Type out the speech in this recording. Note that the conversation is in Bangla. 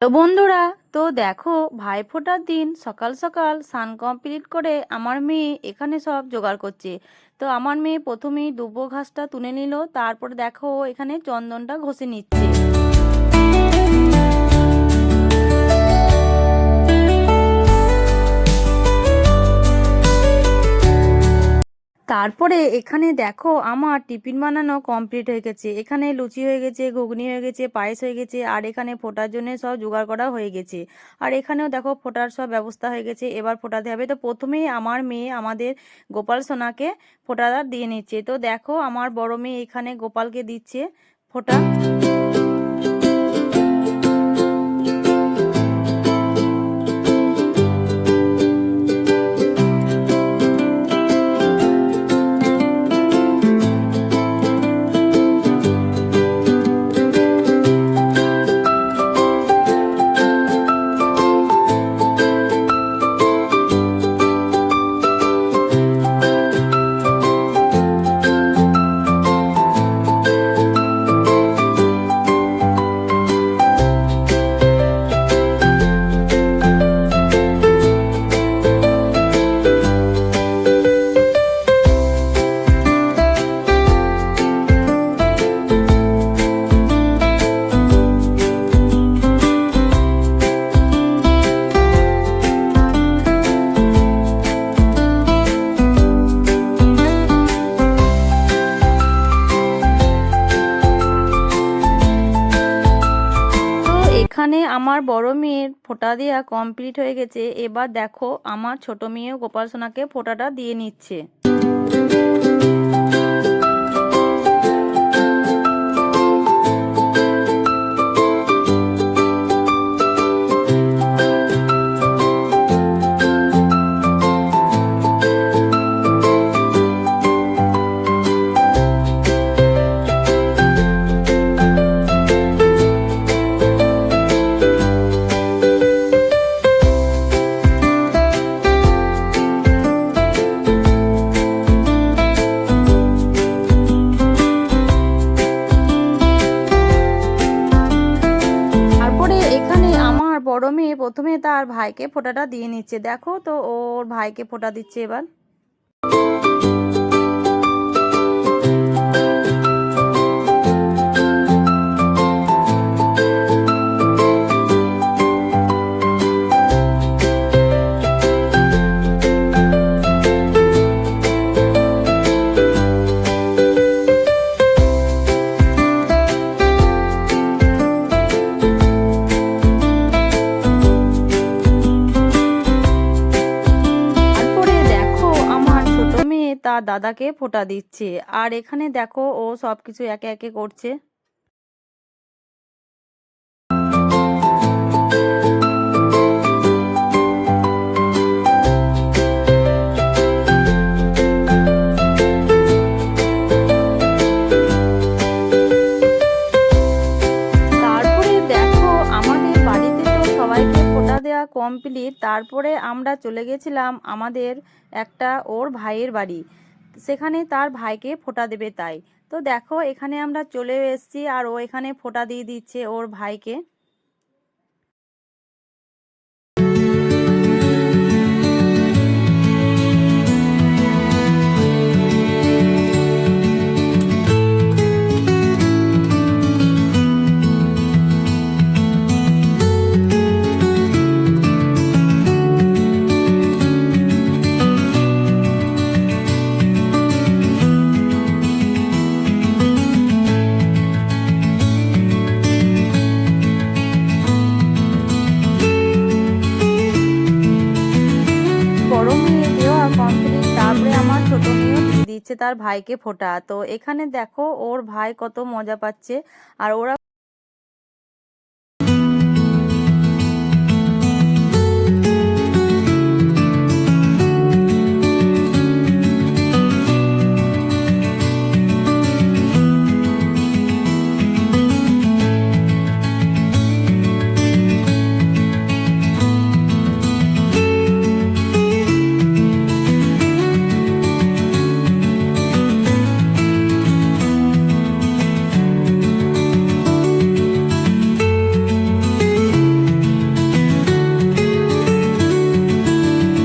তো বন্ধুরা, তো দেখো, ভাইফোঁটার দিন সকাল সকাল সান কমপ্লিট করে আমার মেয়ে এখানে সব জোগাড় করছে। তো আমার মেয়ে প্রথমেই দুব্বো ঘাসটা তুলে নিল, তারপর দেখো এখানে চন্দনটা ঘষে নিচ্ছে। তারপরে এখানে দেখো আমার টিফিন বানানো কমপ্লিট হয়ে গেছে। এখানে লুচি হয়ে গেছে, ঘুগনি হয়ে গেছে, পায়েস হয়ে গেছে, আর এখানে ফোটার জন্য সব জোগাড় করা হয়ে গেছে। আর এখানেও দেখো ফোটার সব ব্যবস্থা হয়ে গেছে, এবার ফোটাতে হবে। তো প্রথমেই আমার মেয়ে আমাদের গোপাল সোনাকে ফোটাটা দিয়ে নিচ্ছে। তো দেখো আমার বড় মেয়ে এখানে গোপালকে দিচ্ছে ফোটা। এখানে আমার বড় মেয়ের ফোঁটা দেওয়া কমপ্লিট হয়ে গেছে। এবার দেখো, আমার ছোট মেয়েও গোপাল সোনাকে ফোঁটাটা দিয়ে নিচ্ছে। প্রথমে তার ভাইকে ফোঁটাটা দিয়ে নিচ্ছে। দেখো তো ওর ভাইকে ফোঁটা দিচ্ছে এবার। তার দাদাকে ফোটা দিচ্ছে। আর এখানে দেখো ও সব কিছু একে একে করছে। কমপ্লিট তারপরে আমরা চলে গেছিলাম আমাদের একটা ওর ভাইয়ের বাড়ি। সেখানে তার ভাইকে ফোঁটা দেবে তাই। তো দেখো, এখানে আমরা চলে এসেছি আর ও এখানে ফোঁটা দিয়ে দিচ্ছে ওর ভাইকে। দিচ্ছে তার ভাইকে ফোটা। তো এখানে দেখো ওর ভাই কত মজা পাচ্ছে। আর ওরা